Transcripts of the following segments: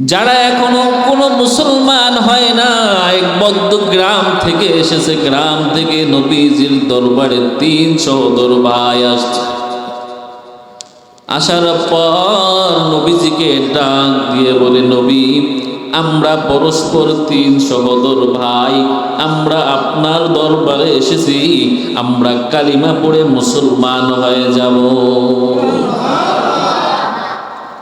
যারা এখনও কোনো মুসলমান হয় না, এক বদ্ধ গ্রাম থেকে এসেছে। গ্রাম থেকে নবীজির দরবারে তিন সহদর আসছে। আসার পর নবীজিকে ডাক দিয়ে বলে, নবী, আমরা পরস্পর তিন সহদর ভাই আমরা আপনার দরবারে এসেছি, আমরা কালিমা পড়ে মুসলমান হয়ে যাব।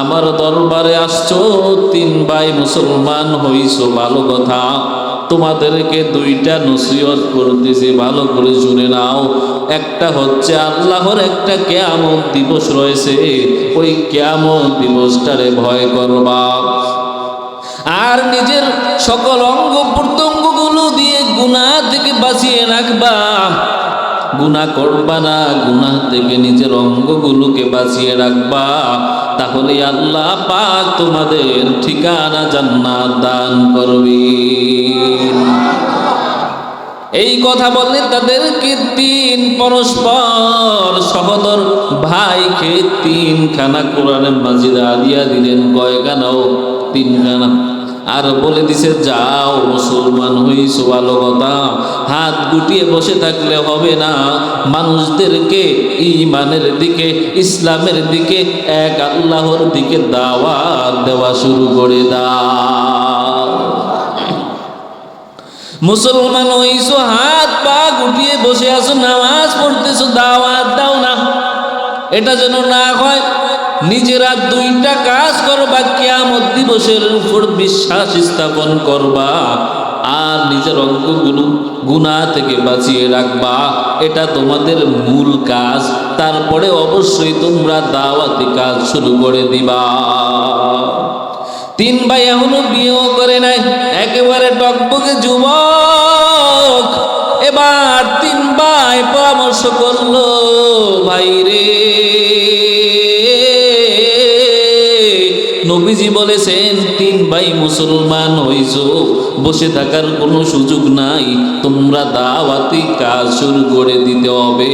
আমার দরবারে আসছো, তিন ভাই মুসলমান হইছো, ভালো কথা। তোমাদেরকে দুইটা নসিহত করতেছি, ভালো করে শুনে নাও। একটা হচ্ছে আল্লাহর একটা কেয়ামত দিবস রয়েছে, ওই কেয়ামত দিবসটারে ভয় করবা। আর নিজের সকল অঙ্গ প্রত্যঙ্গগুলো দিয়ে গুণা থেকে বাঁচিয়ে রাখবা। গুণা করবা না গুণা থেকে নিজের অঙ্গগুলোকে বাঁচিয়ে রাখবা। তাহলে আল্লাহ পাক তোমাদের ঠিকানা জান্নাত দান করবেন এই কথা বললে তাদেরকে তিন পরস্পর, সহদর ভাইকে তিনখানা কোরআনে মাজিদ আদিয়া দিলেন কয়খানাও তিনখানা। আর বলে দিছে, যাও, মুসলমান হইছো ভালো কথা হাত গুটিয়ে বসে থাকলে হবে না। মানুষদেরকে ইমানের দিকে, ইসলামের দিকে, এক আল্লাহর দিকে দাওয়াত দেওয়া শুরু করে দাও। মুসলমান হইছো, হাত পা গুটিয়ে বসে আছো, নামাজ পড়তেছো, দাওয়াত দাও না। এটা যেন না হয় নিজেরা দুইটা কাজ করবা, কিয়ামত দিবসের উপর বিশ্বাস স্থাপন করবা আর নিজের অঙ্গগুলো গুণা থেকে বাঁচিয়ে রাখবা। এটা তোমাদের মূল কাজ। তারপরে অবশ্যই তোমরা দাওয়াতি কাজ শুরু করে দিবা। তিন ভাই এখনও বিয়েও করে নাই, একেবারে টকবকে যুবক। এবার তিন ভাই পরামর্শ করল ভাই রে নবীজি বলেছেন, তিন ভাই মুসলমান হইছ, বসে থাকার কোনো সুযোগ নাই। তোমরা দাওয়াতি কাজ শুরু করে দিতে হবে।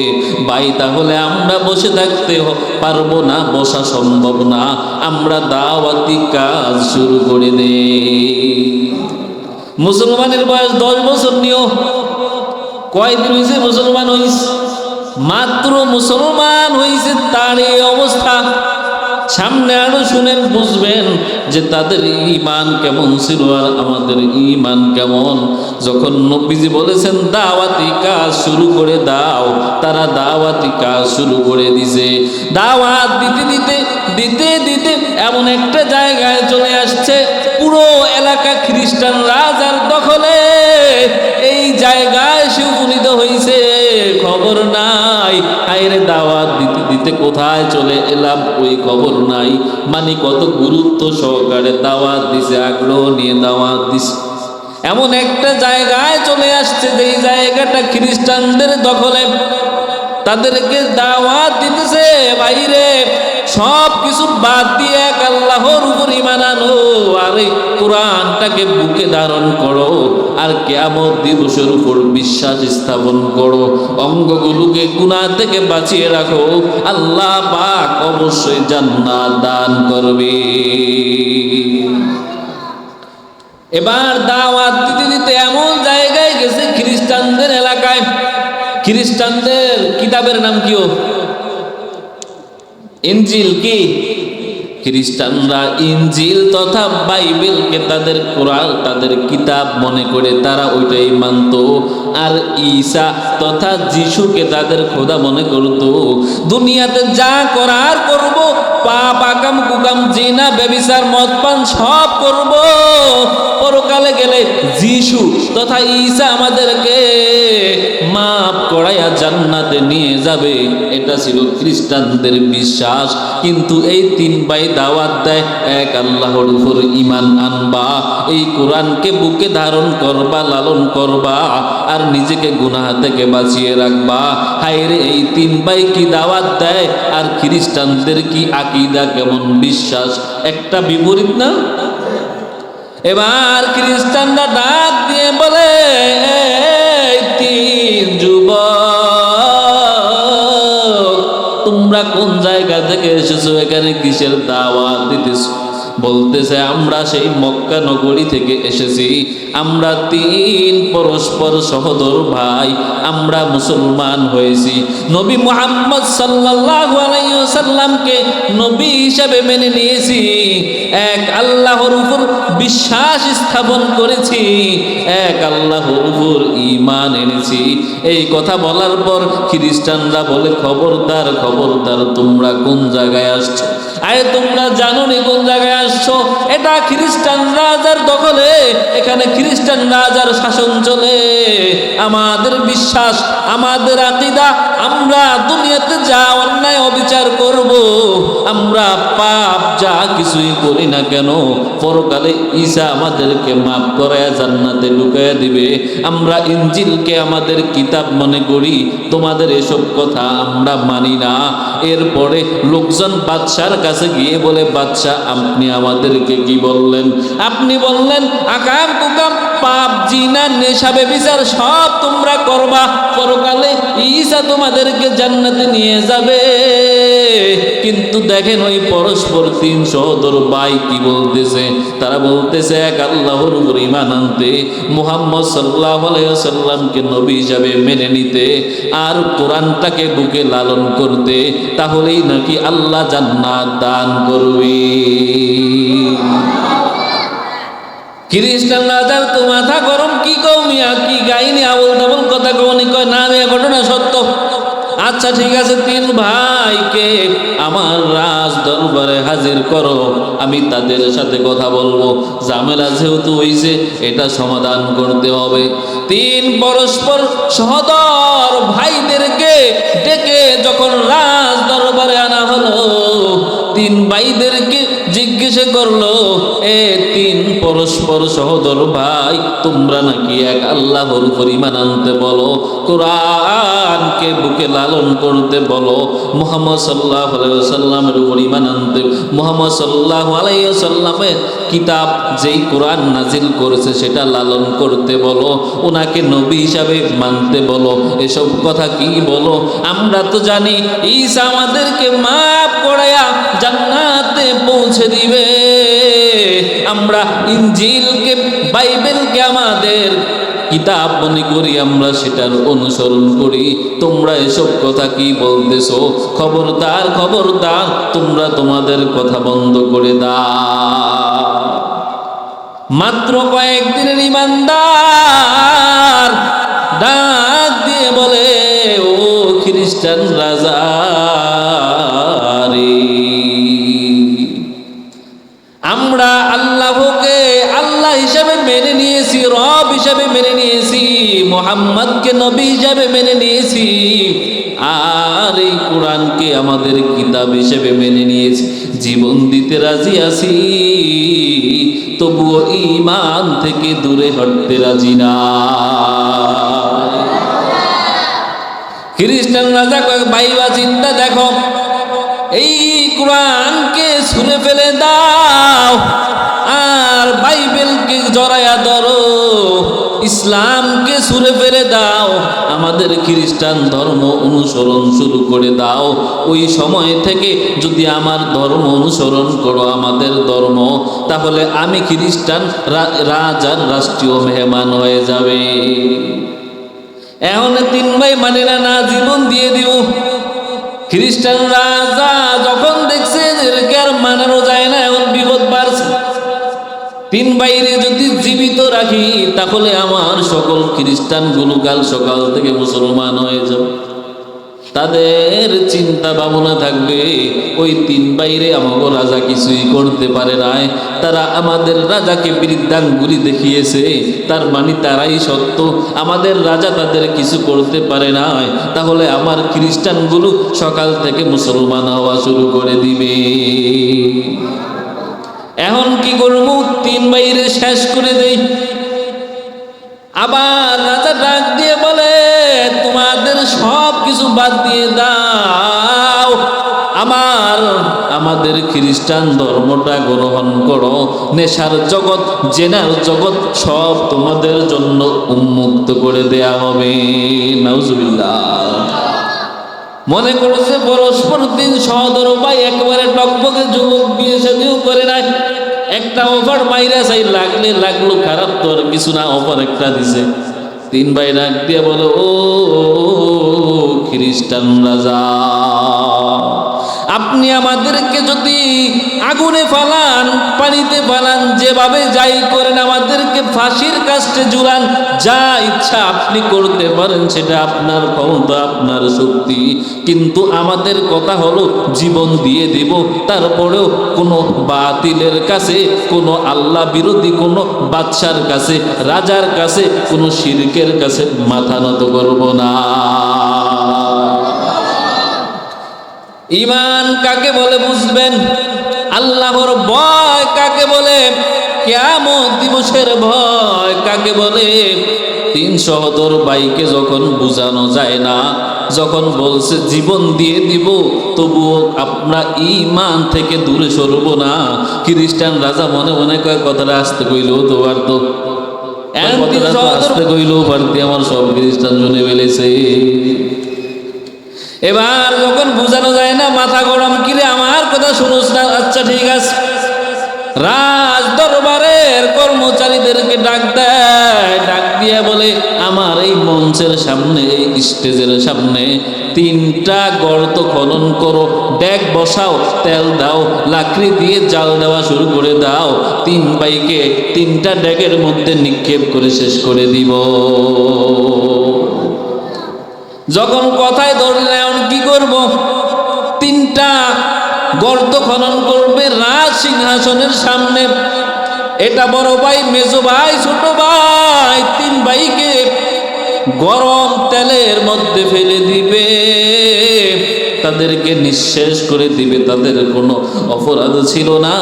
ভাই, তাহলে আমরা বসে থাকতে পারব না, বসা সম্ভব না। আমরা দাওয়াতি কাজ শুরু করে দে মুসলমানের বয়স দশ বছর নিও। কয়দিন হয়েছে মুসলমান হইস? মাত্র মুসলমান হইছে তার এই অবস্থা। সামনে আরও শুনেন, বুঝবেন যে তাদের ইমান কেমন ছিল আর আমাদের ইমান কেমন। যখন নবীজি বলেছেন, দাওয়াতি কাজ শুরু করে দাও। তারা দাওয়াতি কাজ শুরু করে দিছে। দাওয়াত দিতে দিতে দিতে দিতে এমন একটা জায়গায় চলে আসছে, পুরো এলাকা খ্রিস্টান রাজার দখলে। এই জায়গায় সে উপনীত হয়েছে খবর নাই আইরে দাওয়াত দিতে দিতে কোথায় চলে এলাম, ওই খবর নাই। মানে কত গুরুত্ব সহকারে দাওয়াত দিছে, আগ্রহ নিয়ে দাওয়াত দিছে। এমন একটা জায়গায় চলে আসছে যে জায়গাটা খ্রিস্টানদের দখলে। তাদেরকে দাওয়াত দিতেছে, বাইরে সব কিছু বাদ দিয়ে এক আল্লাহর উপর ইমান আনো, আর এই কোরআনটাকে বুকে ধারণ করো, আর কেমন দিবসের উপর বিশ্বাস স্থাপন করো, অঙ্গগুলোকে গুনাহ থেকে বাঁচিয়ে রাখো, আল্লাহ পাক অবশ্যই জান্নাত দান করবে। এবার দাওয়াত দিতে দিতে এমন জায়গায় গেছে, খ্রিস্টানদের এলাকায়। খ্রিস্টানদের কিতাবের নাম কিও ইনজিল কি? খ্রিস্টানরা ইনজিল তথা বাইবেলকে তাদের কোরআন, তাদের কিতাব মনে করে তারা ওইটাই মানত। আর ঈসা তথা যিশুকে তাদের খোদা মনে করত, দুনিয়াতে যা করার করব, পাপ, আকাম, কুকাম, জিনা বেবিচার মদ পান সব করব। পরকালে গেলে যিশু তথা ঈসা আমাদেরকে জান্নাতে নিয়ে যাবে, এটা ছিল খ্রিস্টানদের বিশ্বাস। কিন্তু এই তিন ভাই দাওয়াত দেয়, এক আল্লাহর উপর ইমান আনবা, এই কোরআনকে বুকে ধারণ করবা, লালন করবা, আর নিজেকে গুনাহ থেকে বাঁচিয়ে রাখবা। হায়রে, এই তিন ভাই কি দাওয়াত দেয়? আর খ্রিস্টানদের কি আকিদা কেমন বিশ্বাস? একটা বিপরীত না? এবার খ্রিস্টানরা ডাক দিয়ে বলে, "এই তিন যুবক তোমরা কোন জায়গা থেকে এসেছ? এখানে কিসের দাওয়াত দিতেছো? বলতেছে, আমরা সেই মক্কা নগরী থেকে এসেছি। আমরা তিন পরস্পর সহদর ভাই, আমরা মুসলমান হয়েছি। নবী মোহাম্মদ সাল্লাল্লাহু আলাইহি সাল্লামকে নবী হিসাবে মেনে নিয়েছি। এক আল্লাহর উপর বিশ্বাস স্থাপন করেছি। এক আল্লাহর উপর ঈমান এনেছি। এই কথা বলার পর খ্রিস্টানরা বলে, খবরদার খবরদার, তোমরা কোন জায়গায় আসছো? আরে তোমরা জানো নি কোন জায়গায় আসছো? এটা খ্রিস্টান রাজার দখলে। এখানে খ্রিস্টান রাজার শাসন চলে। আমাদের বিশ্বাস, আমাদের আকিদা, আমরা দুনিয়াতে যা অন্যায় অবিচার করব, আমরা পাপ যা কিছুই করি না কেন, পরকালে ঈসা আমাদেরকে মাফ করায় জান্নাতে লুকায়া দিবে। আমরা ইঞ্জিলকে আমাদের কিতাব মনে করি, তোমাদের এসব কথা আমরা মানি না। এরপরে লোকজন বাদশার কাছে গিয়ে বলে বাচ্চা আপনি আমাদেরকে কি বললেন? আপনি বললেন আকাম কুকাম পাপ, জিনা নেশাবে বিচার সব তোমরা করবা। পরকালে ঈসা তোমাদেরকে জান্নাতে নিয়ে যাবে। কিন্তু দেখেন ওই পরস্পর তিন সহদর ভাই কি বলতেছে? তারা বলতেছে, এক আল্লাহর উপর ইমান আনতে মুহাম্মদ সাল্লাহ সাল্লামকে নবী হিসাবে মেনে নিতে আর কোরআনটাকে বুকে লালন করতে, তাহলেই নাকি আল্লাহ জান্নাত দান করবে। খ্রিস্টান রাজার তো মাথা গরম, কি কও মিয়া? কি গাইনি? আবল তাবল কথা কওনি? কয়, না মিয়া, ঘটনা সত্য। আচ্ছা ঠিক আছে, তিন ভাইকে আমার রাজ দরবারে হাজির করো। আমি তাদের সাথে কথা বলব। ঝামেলা যেহেতু হইছে, এটা সমাধান করতে হবে। তিন পরস্পর সহদর ভাইদেরকে ডেকে যখন রাজ দরবারে আনা হলো, তিন ভাইদেরকে জিজ্ঞেস করল, এ তিন পরস্পর সহদর ভাই, তোমরা নাকি এক আল্লাহর পরিমাণ আনতে বলো? কোরআনকে বুকে লালন করতে বলো? মোহাম্মদ সাল্লাহ সাল্লামের উপর ইমান আনতে, মোহাম্মদ সাল্লাহ আলাইসাল্লামের কিতাব যেই কোরআন নাজিল করেছে সেটা লালন করতে বলো ওনাকে নবী হিসাবে মানতে বলো। এসব কথা কি বলো? আমরা তো জানি, ঈসা আমাদেরকে মাফ করায়া জান্নাতে পৌঁছে দিবে। আমরা ইঞ্জিলকে বাইবেলকে আমাদের কিতাব মনে করি, আমরা সেটার অনুসরণ করি। তোমরা এসব কথা কি বলতেছো? খবরদার খবরদার, তোমরা তোমাদের কথা বন্ধ করে দাও। মাত্র কয়েকদিনের ইমানদার ডাক দিয়ে বলে, ও খ্রিস্টান রাজা আমরা আল্লাহকে আল্লাহ হিসাবে মেনে নিয়েছি, রব হিসাবে মেনে নিয়েছি, মোহাম্মদকে নবী হিসাবে মেনে নিয়েছি, আর এই কোরআনকে আমাদের কিতাব হিসেবে মেনে নিয়েছি। জীবন দিতে রাজি আছি, তবুও ইমান থেকে দূরে হটতে রাজি না। খ্রিস্টান রাজা কয়েক বাইবা চিন্তা দেখো, এই কোরআনকে ছুঁড়ে ফেলে দাও, আর বাইবেলকে জড়ায়া ধরো, ইসলামকে ছুঁড়ে ফেলে দাও, আমাদের খ্রিস্টান ধর্ম অনুসরণ শুরু করে দাও। ওই সময় থেকে যদি আমার ধর্ম অনুসরণ করো, আমাদের ধর্ম, তাহলে আমি খ্রিস্টান রাজার রাষ্ট্রীয় মেহমান হয়ে যাবে। এখন তিন ভাই মানে না, জীবন দিয়ে দিও। খ্রিস্টান রাজা যখন দেখছে এদেরকে আর মানানো যায় না এখন বিপদ বাড়ছে। তিন বাইরে যদি জীবিত রাখি, তাহলে আমার সকল খ্রিস্টানগুলো কাল সকাল থেকে মুসলমান হয়ে যাবে। তাদের চিন্তা ভাবনা থাকবে, ওই তিন বাইরে আমাকে রাজা কিছুই করতে পারে নাই। তারা আমাদের রাজাকে বৃদ্ধাঙ্গুলি দেখিয়েছে, তার মানে তারাই সত্য। আমাদের রাজা তাদের কিছু করতে পারে নাই, তাহলে আমার খ্রিস্টানগুলো সকাল থেকে মুসলমান হওয়া শুরু করে দিবে। এখন কি করব? তিন বাইরে শেষ করে দেই। আবার রাজা ডাক দিয়ে বলে, তোমাদের সব কিছু বাদ দিয়ে দাও। আমার, আমাদের খ্রিস্টান ধর্মটা গ্রহণ করো। নেশার জগৎ, জেনার জগৎ সব তোমাদের জন্য উন্মুক্ত করে দেয়া হবে। মনে করছে, পরস্পর দিন সহদর ভাই একেবারে টকবকে যুবক বিয়ে সাদিও করে নাই। একটা অফার মাইরা চাই লাগলে লাগল খারাপ তো আর কিছু না অফার একটা দিছে। তিন ভাই ডাক দিয়ে বলো ও খ্রিস্টান রাজা আপনি আমাদেরকে যদি আগুনে ফালান, পানিতে ফালান, যেভাবে যাই করেন আমাদেরকে ফাঁসির কাস্টে জুলান যা ইচ্ছা আপনি করতে পারেন, সেটা আপনার ক্ষমতা, আপনার শক্তি। কিন্তু আমাদের কথা হলো, জীবন দিয়ে দেব, তারপরেও কোনো বাতিলের কাছে, কোনো আল্লাহ বিরোধী, কোনো বাদশার কাছে, রাজার কাছে, কোনো শিরকের কাছে মাথা নত করব না। ইমান কাকে বলে বুঝবেন? আল্লাহর ভয় কাকে বলে? কেমন দিবসের ভয় কাকে বলে? তিন সহদর বাইকে যখন বোঝানো যায় না যখন বলছে জীবন দিয়ে দিব তবুও আপনার ইমান থেকে দূরে সরব না। খ্রিস্টান রাজা মনে মনে কয় কথাটা আসতে কইলেও তো পারতো। তো আসতে কইলেও পারতি আমার সব খ্রিস্টান শুনে ফেলেছে। এবার যখন বোঝানো যায় না, মাথা গরম কিরে, আমার কথা শুনোস না? আচ্ছা ঠিক আছে। রাজ দরবারের কর্মচারীদেরকে ডাক দেয়, ডাক দিয়ে বলে, আমার এই মঞ্চের সামনে, এই স্টেজের সামনে তিনটা গর্ত খনন করো। ডেক বসাও, তেল দাও, লাকড়ি দিয়ে জাল দেওয়া শুরু করে দাও। তিন বাইকে তিনটা ডেকের মধ্যে নিক্ষেপ করে শেষ করে দিব। যখন কথায় ধরলে করব। তিনটা গর্ত খনন করবে রাজ সিংহাসনের সামনে। এটা বড় ভাই, মেজো ভাই, ছোট ভাই, তিন ভাইকে গরম তেলের মধ্যে ফেলে দিবে। তাদেরকে নিঃশেষ করে দিবে, তাদের কোনো অপরাধ ছিল না।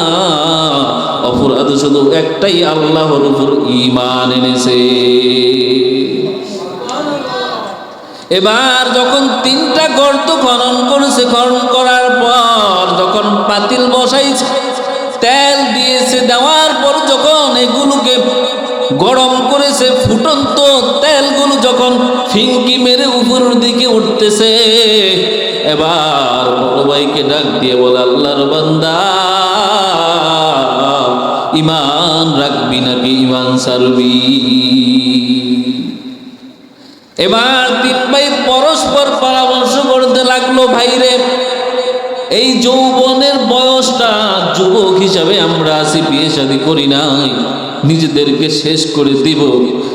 অপরাধ শুধু একটাই, আল্লাহর উপর ইমান এনেছে। এবার যখন তিনটা গর্ত খনন করেছে, খনন করার পর যখন পাতিল বসাইছে, তেল দিয়েছে, দেওয়ার পর যখন এগুলোকে গরম করেছে, ফুটন্ত তেলগুলো যখন ফিঙ্কি মেরে উপরের দিকে উঠতেছে, এবার বড় ভাইকে ডাক দিয়ে বলে, আল্লাহর বান্দা ইমান রাখবি নাকি? ইমান সারবি এবার তিন ভাই পরস্পর পরামর্শ করতে লাগল, ভাইরে, এই যৌবনের বয়সটা যুবক হিসাবে আমরা আছি বিয়ে শাদী করি নাই। নিজেদেরকে শেষ করে দিব।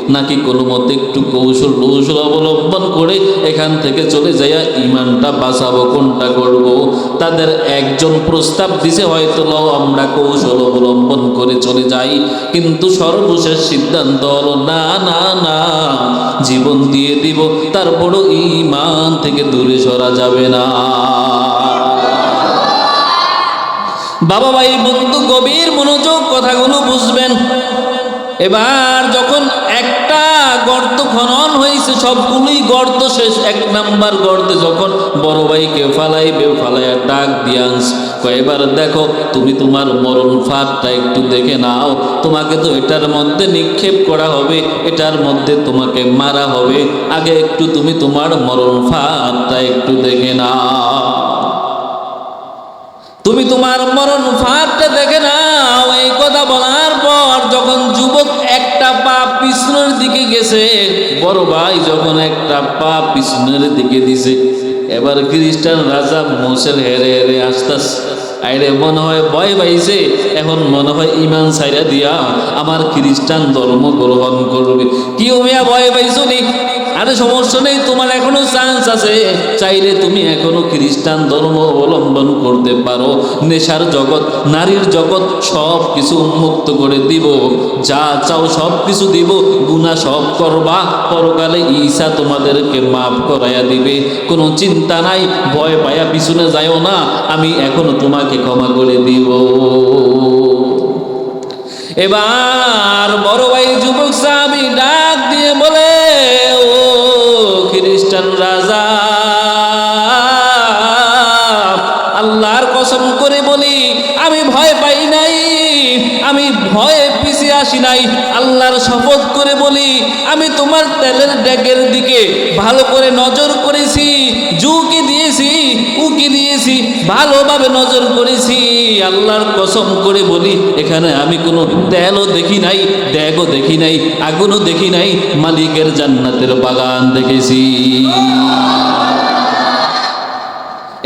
নাকি কোনো মতে একটু কৌশল কৌশল অবলম্বন করে এখান থেকে চলে যাইয়া ইমানটা বাঁচাবো, কোনটা করব? তাদের একজন প্রস্তাব দিছে, হয়তো লও আমরা কৌশল অবলম্বন করে চলে যাই। কিন্তু সর্বশেষ সিদ্ধান্ত হলো, না না না, জীবন দিয়ে দিব, তারপরও ইমান থেকে দূরে সরা যাবে না। বাবা ভাই, বন্ধু, গভীর মনোযোগ কথাগুলো বুঝবেন। এবার যখন একটা গর্ত খনন হয়েছে, সবগুলোই গর্ত শেষ। এক নাম্বার গর্তে যখন বড় ভাই ভাইকে ফালাইবে, ফালাইয়া ডাক দিয়ান্স এবার দেখো, তুমি তোমার মরণ ফাঁদটা একটু দেখে নাও। তোমাকে তো এটার মধ্যে নিক্ষেপ করা হবে, এটার মধ্যে তোমাকে মারা হবে। আগে একটু তুমি তোমার মরণ ফাঁদটা একটু দেখে নাও। তুমি তোমার মরণ ফাঁদটা দেখে নাও। এই কথা বলার পর যখন যুবক একটা পা পিছনের দিকে গেছে, বড় ভাই যখন একটা পা পিছনের দিকে দিছে, এবার খ্রিস্টান রাজা মোসেল হেরে হেরে আসতাস, আইরে, মনে হয় ভয় পাইছে। এখন মনে হয় ইমান সাইরা দিয়া আমার খ্রিস্টান ধর্ম গ্রহণ করবে। কি ভয় পাইছো নি? আরে সমস্যা নেই, তোমার এখনও চান্স আছে। চাইলে তুমি এখনও খ্রিস্টান ধর্ম অবলম্বন করতে পারো। নেশার জগৎ, নারীর জগৎ সব কিছু উন্মুক্ত করে দিব। যা চাও সব কিছু দিব গুণা সব করবা। পরকালে ঈশা তোমাদেরকে মাফ করাইয়া দিবে। কোনো চিন্তা নাই, ভয় পায়া পিছনে যাইও না। আমি এখনও তোমাকে ক্ষমা করে দিব। এবার বড় ভাই যুবক সাহাবি ডাক দিয়ে বলে রাজা। আল্লাহর কসম করে বলি, আমি ভয় পাই নাই, আমি ভয়ে পিছিয়ে আসি নাই। আল্লাহর শপথ করে বলি, আমি তোমার তেলের ড্যাগের দিকে ভালো করে নজর করেছি জুকি দিয়েছি, উকি দিয়েছি, ভালোভাবে নজর করেছি। আল্লাহর কসম করে বলি, এখানে আমি কোনো তেলও দেখি নাই ড্যাগও দেখি নাই, আগুনও দেখি নাই, মালিকের জান্নাতের বাগান দেখেছি।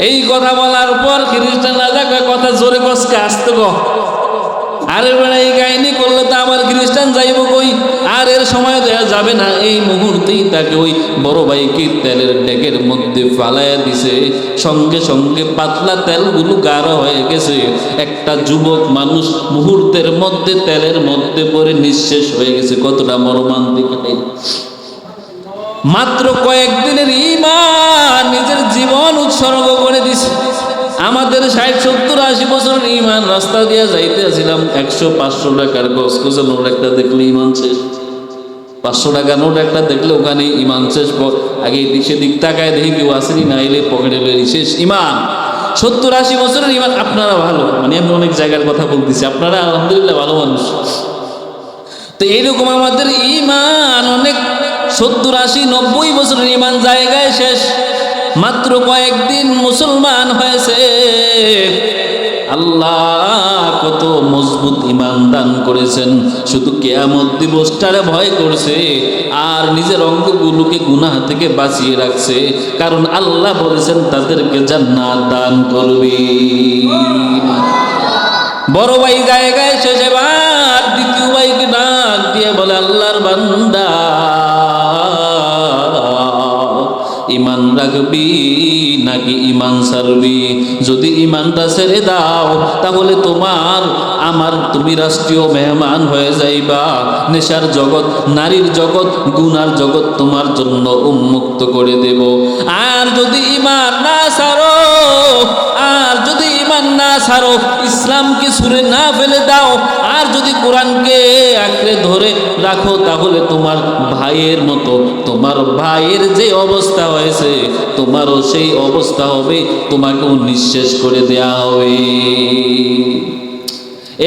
এই কথা বলার পর খ্রিস্টান রাজা কথা জোরে কষকে আসতে গ আরে বেড়া, এই কাহিনী করলে তো আমার খ্রিস্টান যাইব কই? আর এর সময় দেওয়া যাবে না। এই মুহূর্তেই তাকে ওই বড় ভাইকে তেলের ডেকের মধ্যে ফালাইয়া দিছে। সঙ্গে সঙ্গে পাতলা তেলগুলো গাঢ় হয়ে গেছে। একটা যুবক মানুষ মুহূর্তের মধ্যে তেলের মধ্যে পড়ে নিঃশেষ হয়ে গেছে। কতটা মর্মান্তিক। মাত্র কয়েকদিনের ইমান নিজের জীবন উৎসর্গ করে দিছে। আমাদের ষাট, সত্তর, আশি বছরের ইমান রাস্তা দিয়ে যাইতে আসছিলাম একশো, পাঁচশো টাকার গছ গছে নোট একটা দেখলে ইমান শেষ। পাঁচশো টাকা নোট একটা দেখলে ওখানে ইমান শেষ। আগে এদিক দিক তাকায় দেখি কেউ আসেনি না, এলে পকেটে বেরি শেষ ইমান সত্তর, আশি বছরের ইমান আপনারা ভালো। মানে আমি অনেক জায়গার কথা বলতেছি, আপনারা আলহামদুলিল্লাহ ভালো মানুষ। তো এইরকম আমাদের ইমান অনেক, সত্তর, আশি, নব্বই বছরের ইমান জায়গায় শেষ। মাত্র কয়েকদিন মুসলমান হয়েছে। আল্লাহ কত মজবুত ইমান দান করেছেন। শুধু কেয়ামত দিবসটারে ভয় করছে আর নিজের অঙ্গগুলোকে গুনাহ থেকে বাঁচিয়ে রাখছে। কারণ আল্লাহ বলেছেন, তাদেরকে জান্নাত দান করবে। বড় ভাই গায়ে জায়গায় শেষ এবার দ্বিতীয় ভাইকে ডাক দিয়ে বলে, আল্লাহর বান্দা। রাখবি নাকি ইমান সারবি যদি ইমানটা ছেড়ে দাও, তাহলে তোমার, আমার তুমি রাষ্ট্রীয় মেহমান হয়ে যাইবা। নেশার জগৎ, নারীর জগৎ, গুনার জগৎ তোমার জন্য উন্মুক্ত করে দেব। আর যদি ইমান না সারো না ছাড়ো ইসলামকে না ফেলে দাও। আর যদি কোরআনকে ধরে রাখো, তাহলে তোমার ভাইয়ের মতো, তোমার ভাইয়ের যে অবস্থা হয়েছে, তোমারও সেই অবস্থা হবে, তোমাকেও নিঃশেষ করে দেয়া হবে।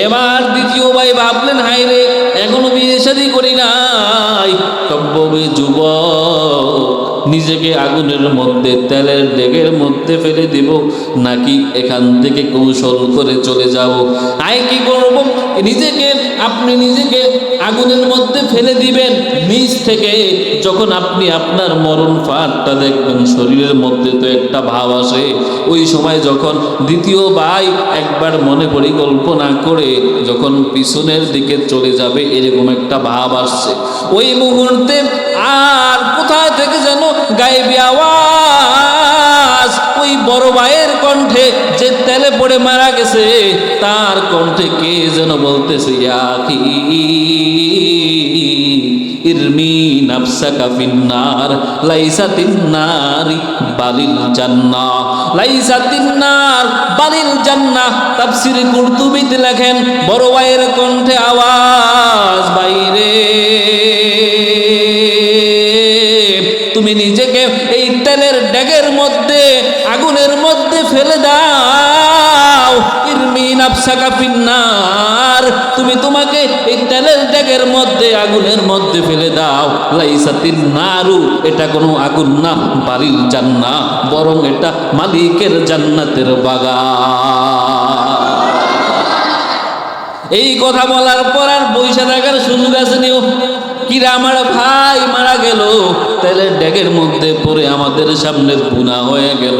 এবার দ্বিতীয় ভাই ভাবলেন হাই রে এখনও বিয়ে করি নাই। কব্যবে যুবক নিজেকে আগুনের মধ্যে, তেলের ডেগের মধ্যে ফেলে দিব, নাকি এখান থেকে কৌশল করে চলে যাব? আয়, কি করব? নিজেকে, আপনি নিজেকে আগুনের মধ্যে ফেলে দিবেন। নিজ থেকে যখন আপনি আপনার মরণ ফাটটা দেখবেন, শরীরের মধ্যে তো একটা ভাব আসে। ওই সময় যখন দ্বিতীয় ভাই একবার মনে পরিকল্পনা করে যখন পিছনের দিকে চলে যাবে, এরকম একটা ভাব আসছে। ওই মুহূর্তে আর কোথায় থেকে যেন গায়েবি আওয়াজ? ওই বড় ভাইয়ের কণ্ঠে যে তেলে পড়ে মারা গেছে, তার কণ্ঠে কে যেন বলতেছে ইয়াকি ইরমি নাফসাকা ফিন্নার, লাইসা তিন্নারি বালিল জান্নাহ। লাইসা তিন্নার বালিল জান্নাহ, তাফসীর কুরতুবিতে লেখেন, বড় ভাইয়ের কণ্ঠে আওয়াজ বাইরে তুমি নিজেকে এই তেলের ড্যাগের মধ্যে আগুনের মধ্যে ফেলে দাও। ইরমি নাফসাকা ফিন্নার। তুমি তোমাকে এই তেলের ড্যাগের মধ্যে, আগুনের মধ্যে ফেলে দাও। লাইসাতিন নারু এটা কোনো আগুন না বাড়ির জান্না, বরং এটা মালিকের জান্নাতের বাগান। এই কথা বলার পর আর পয়সা থাকার সুযোগ আছে নিও কিরা আমার ভাই মারা গেল। তেলের ড্যাগের মধ্যে পরে আমাদের সামনে বুনা হয়ে গেল।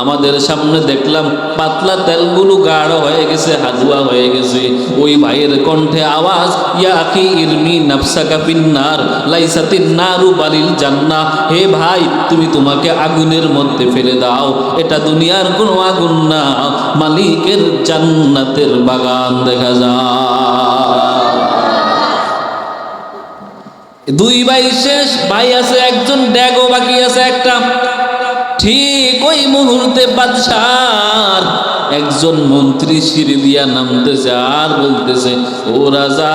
আমাদের সামনে দেখলাম পাতলা তেলগুলো গাঢ় হয়ে গেছে, হাজুয়া হয়ে গেছে। ওই ভাইয়ের কণ্ঠে আওয়াজ, ইয়া আখি ইরমি নাফসাকা ফিন্নার লাইসাতিন নারু বালিল জান্নাহ। হে ভাই, তুমি তোমাকে আগুনের মধ্যে ফেলে দাও। এটা দুনিয়ার কোনো আগুন না। মালিকের জান্নাতের বাগান দেখা যায়। দুই ভাই শেষ, ভাই আছে একজন ড্যাগো বাকি আছে একটা। ঠিক ওই মুহূর্তে বাদশার একজন মন্ত্রী সিঁড়ি দিয়া নামতেছে আর বলতেছে, ও রাজা,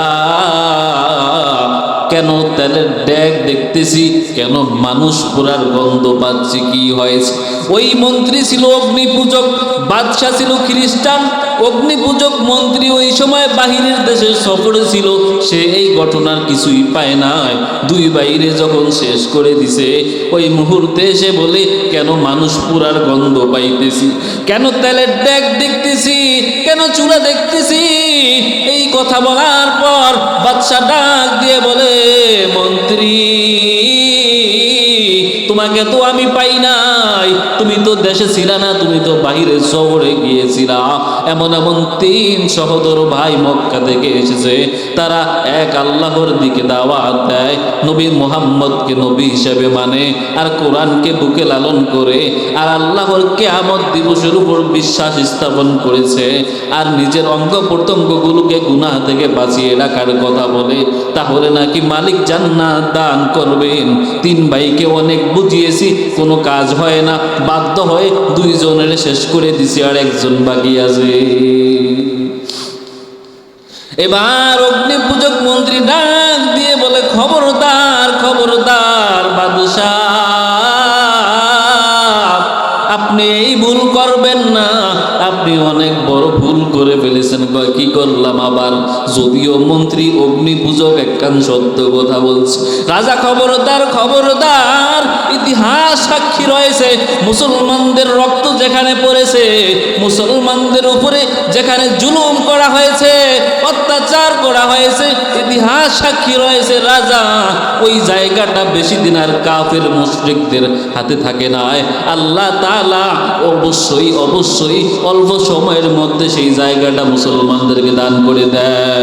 কেন তেলের ড্যাগ দেখতেছি? কেন মানুষ পুরার গন্ধ পাচ্ছি? কি হয়েছে? ওই মন্ত্রী ছিল অগ্নি পূজক বাদশাহ ছিল খ্রিস্টান অগ্নি পূজক মন্ত্রী ওই সময় বাহিরের দেশে সফরে ছিল, সে এই ঘটনার কিছুই পায় নাই। দুই বাইরে যখন শেষ করে দিছে, ওই মুহূর্তে এসে বলে, কেন মানুষ পুরার গন্ধ পাইতেছি? কেন তেলের ড্যাগ দেখতেছি? কেন চুলা দেখতেছি? এই কথা বলার পর বাদশা ডাক দিয়ে বলে, মন্ত্রী, তোমাকে তো আমি পাই নাই। তো দেশে ছিলা না, তুমি তো বাহিরে শহরে গিয়েছিলা। এমন এমন তিন সহোদর ভাই মক্কা থেকে এসেছে, তারা এক আল্লাহর দিকে দাওয়াত দেয়। নবী মোহাম্মদকে নবী হিসেবে মানে আর কোরআনকে বুকে লালন করে। আর আল্লাহর কেয়ামত দিবসের উপর বিশ্বাস স্থাপন করেছে। আর নিজের অঙ্গ প্রত্যঙ্গগুলোকে গুনাহ থেকে বাঁচিয়ে রাখার কথা বলে, তাহলে নাকি মালিক জান্নাত দান করবেন? তিন ভাইকে অনেক বুঝিয়েছি, কোনো কাজ হয় না বাধ্য হয়ে দুইজনের শেষ করে দিছি আর একজন বাকি আছে। এবার অগ্নি পূজক মন্ত্রী ডাক দিয়ে বলে, খবরদার খবরদার বাদশাহ, আপনি এই ভুল করবেন না। আপনি অনেক বড় ভুল করে ফেলেছেন। কি করলাম আবার? যদিও মন্ত্রী অগ্নি পূজক একখান সত্য কথা বলছে। রাজা খবরদার খবরদার, ইতিহাস সাক্ষী রয়েছে। মুসলমানদের রক্ত যেখানে পড়েছে, মুসলমানদের উপরে যেখানে জুলুম করা হয়েছে, অত্যাচার করা হয়েছে, ইতিহাস সাক্ষী রয়েছে। রাজা ওই জায়গাটা বেশি দিন আর কাফের মুশরিকদের হাতে থাকে না। আল্লাহ তাআলা অবশ্যই অবশ্যই অল্প সময়ের মধ্যে সেই জায়গাটা মুসলমানদেরকে দান করে দেয়।